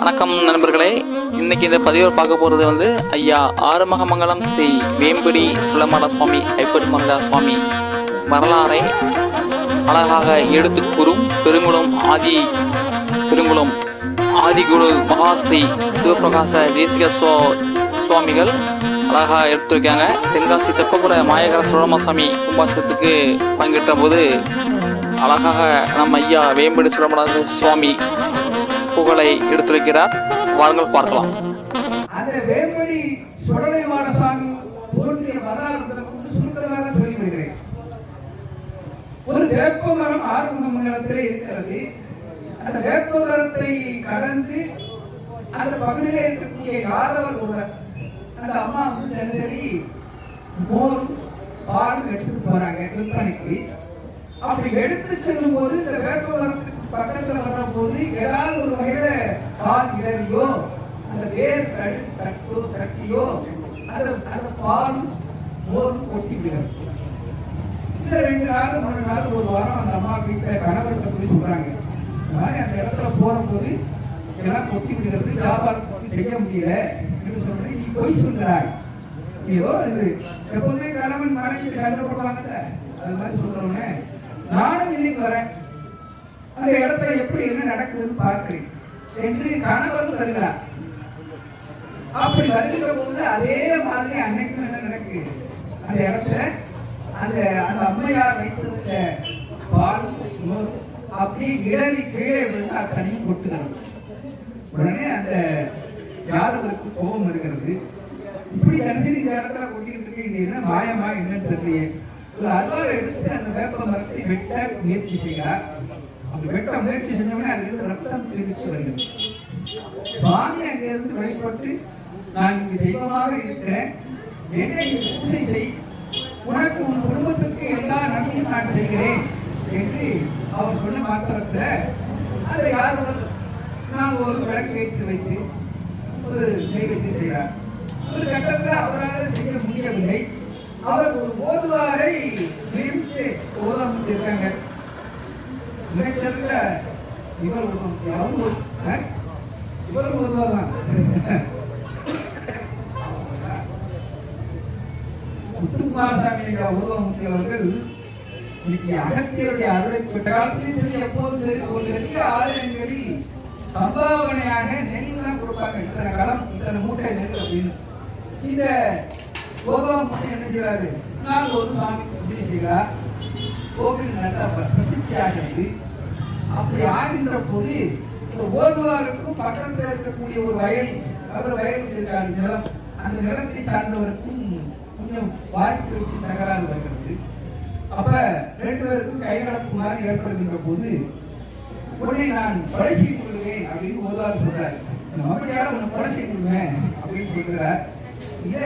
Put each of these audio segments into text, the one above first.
வணக்கம் நண்பர்களே. இன்னைக்கு இந்த பதிவில் பார்க்க போகிறது வந்து ஐயா ஆறுமகமங்கலம் ஸ்ரீ வேம்பிடி சுலமல சுவாமி ஐப்படிமங்கல சுவாமி வரலாறை அழகாக எடுத்து கூறும் பெருங்குளம் ஆதி பெருங்குளம் ஆதிகுரு மகாஸ்ரீ சிவபிரகாச தேசிக சுவா சுவாமிகள் அழகாக எடுத்துருக்காங்க. தென்காசி தெப்பகுல மாயகர சுழமசாமி கும்பாசத்துக்கு பங்கேற்ற போது அழகாக நம்ம ஐயா வேம்படி சுழமல சுவாமி புகழை எடுத்துரைக்கிறார். வாருங்கள் பார்க்கலாம். அந்த வேம்படி சுடலை மாடசாமி தோன்றிய வரலாறு சுருக்கமாக சொல்லி ஒரு வேப்ப மரம் ஆறுமுக மண்டலத்திலே இருக்கிறது. அந்த வேப்ப மரத்தை கடந்து அந்த பகுதியிலே இருக்கக்கூடிய யாதவர் ஒருவர் அந்த அம்மா வந்து தினசரி மோர் பாலும் எடுத்துட்டு போறாங்க விற்பனைக்கு. அப்படி எடுத்து செல்லும் போது இந்த வேப்ப மரத்து பக்கத்துல வர்ற போது ஏதாவது ஒரு வகையில பால் இடறியோ அந்த வேர் தடி தட்டோ தட்டியோ அந்த அந்த பால் மோர் கொட்டி விடுகிறது இந்த ரெண்டு நாள் மூணு நாள் ஒரு வாரம் அந்த அம்மா வீட்டுல கணவர்கிட்ட போய் சொல்றாங்க. இந்த மாதிரி அந்த இடத்துல போற போது எல்லாம் கொட்டி விடுகிறது வியாபாரம் செய்ய முடியல என்று சொல்றேன். நீ போய் சொல்கிறாய். ஏதோ இது. எப்பவுமே கணவன் மனைவி சண்டை போடுவாங்கல்ல. அது மாதிரி சொல்றவனே. நானும் இன்னைக்கு வரேன். அந்த இடத்துல எப்படி என்ன நடக்குதுன்னு பார்க்கிறேன். என்று கணவன் வருகிறார் அப்படி வருகிற போது அதே மாதிரி அன்னைக்கும் என்ன நடக்குது? அந்த இடத்துல அந்த அந்த அம்மையார் வைத்திருந்த பால் மோர் அப்படியே இடறி கீழே விழுந்து அத்தனையும் கொட்டுகிறது உடனே அந்த யாதவருக்கு கோபம் வருகிறது. இப்படி கடைசி இந்த இடத்துல கொட்டிட்டு இருக்கு இது என்ன மாயமா என்னன்னு தெரியலையே. ஒரு அருவாள் எடுத்து அந்த வேப்ப மரத்தை வெட்ட முயற்சி செய்கிறார். அப்படி வெட்ட முயற்சி செஞ்சவனே அதுக்கு ரத்தம் பிரித்து வருகிறது. சுவாமி அங்கிருந்து வழிபட்டு நான் இங்கு தெய்வமாக இருக்கிறேன். என்னை பூஜை செய். உனக்கு உன் குடும்பத்திற்கு எல்லா நன்மையும் நான் செய்கிறேன் என்று அவர் சொன்ன மாத்திரத்தில் அதை யார் நான் ஒரு விளக்கு ஏற்றி வைத்து ஒரு செய்வத்தை செய்கிறார். ஒரு கட்டத்தில் அவரால் செய்ய முடியவில்லை. அவர் ஒரு ஓதுவாரை நியமித்து ஓதாமல் இருக்காங்க. இவர் இவர் முத்துக்குமாரசாமி அவர்கள் இன்னைக்கு அகத்தியருடைய அருளை பெற்ற எப்போதும் ஒரு பெரிய ஆலயங்களில் சம்பாவனையாக நெல் கொடுப்பாங்க. இத்தனை களம் இத்தனை மூட்டை நெல் அப்படின்னு. இந்த கோபாமூர்த்தி என்ன செய்யறாரு நாள் ஒரு சாமி பூஜை செய்கிறார். கோவில் நல்லா பிரசித்தி ஆகிறது அப்படி ஆகின்ற போது இந்த ஓதுவாருக்கும் பக்கத்தில் இருக்கக்கூடிய ஒரு வயல் அவர் வயல் வச்சிருக்காரு நிலம் அந்த நிலத்தை சார்ந்தவருக்கும் கொஞ்சம் வாய்ப்பு வச்சு தகராறு வருகிறது. அப்ப ரெண்டு பேருக்கும் கைகலப்பு மாதிரி ஏற்படுகின்ற போது உடனே நான் கொலை செய்து விடுவேன் அப்படின்னு ஓதுவார் சொல்றாரு. இந்த மக்கள் யாரும் உன்னை கொலை செய்து விடுவேன் அப்படின்னு சொல்கிறார் இல்ல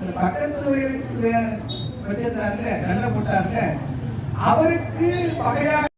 இந்த பக்கத்துல வச்சிருந்தாருல சண்டை போட்டாருல அவருக்கு பகையாக